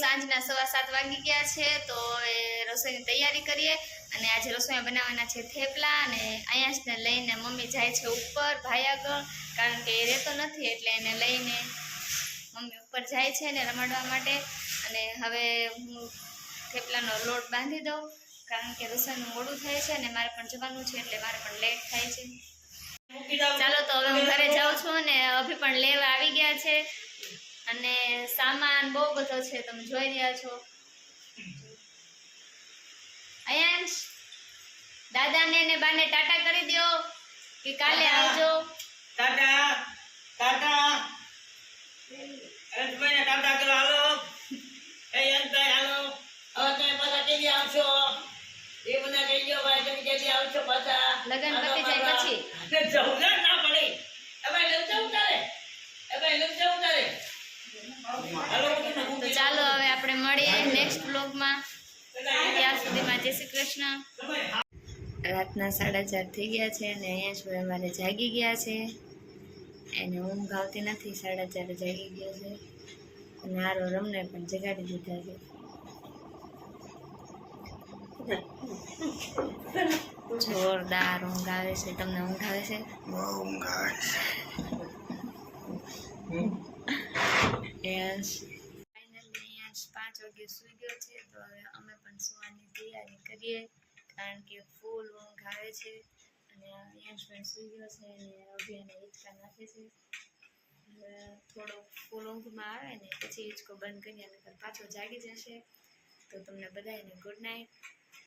સાંજના સવા સાત વાગી ગયા છે, તો એ રસોઈની તૈયારી કરીએ અને આજે રસોઈમાં બનાવવાના છે થેપલા અને આયાસને લઈને મમ્મી જાય છે ઉપર, ભાઈ આગળ, કારણ કે એ રહેતો નથી એટલે એને લઈને મમ્મી ઉપર જાય છે એને રમાડવા માટે. અને હવે હું થેપલાનો લોટ બાંધી દઉં, કારણ કે રસોઈનું મોડું થાય છે અને મારે પણ જવાનું છે એટલે મારે પણ લેટ થાય છે. ચાલો તો હવે હું ઘરે જાઉં છું અને અભી પણ લેવા આવી ગયા છે. અને સામાન બહુ બધો છે તમે જોઈ રહ્યા છો. અયાંશ દાદાને ને બાને ટાટા કરી દો કે કાલે આવજો. ટાટા ટાટા. અંતભાઈને ટાટા કરો હાલો. એ અંતભાઈ હાલો. હવે તમે પાછા કેવી આવશો. એ બધા કહી દો ભાઈ તમે કેવી આવશો પાછા. લગન પતી જાય પછી. જવું જ ના પડે એ ભાઈ લઈ જવું તારે એ ભાઈ લઈ જવું તારે હાલો હું તમને તો મૂકી ચાલો હવે આપણે મળીએ નેક્સ્ટ બ્લોગમાં ત્યાં સુધીમાં જય શ્રી કૃષ્ણ. રાતના સાડા ચાર થઈ ગયા છે અને અહીંયા જ અમારે જાગી ગયા છે. એને ઊંઘ આવતી નથી સાડા ચાર જાગી ગયા છે. અને મારો રમને પણ જગાડી દીધા છે. જોરદાર ઊંઘ આવે છે તમને ઊંઘ આવે છે? યસ ફાઇનલી અહીંયા પાંચ વાગે સૂઈ ગયો છે. તો હવે અમે પણ સુવાની તૈયારી કરીએ, કારણ કે ફૂલ ઊંઘ આવે છે. અને યશ પણ સૂઈ ગયો છે અને અભી એને હિંચકા નાખે છે. થોડો ફૂલ ઊંઘમાં આવે ને પછી હિંચકો બંધ કરીએ અને પાછો જાગી જશે. તો તમને બધાને ગુડ નાઇટ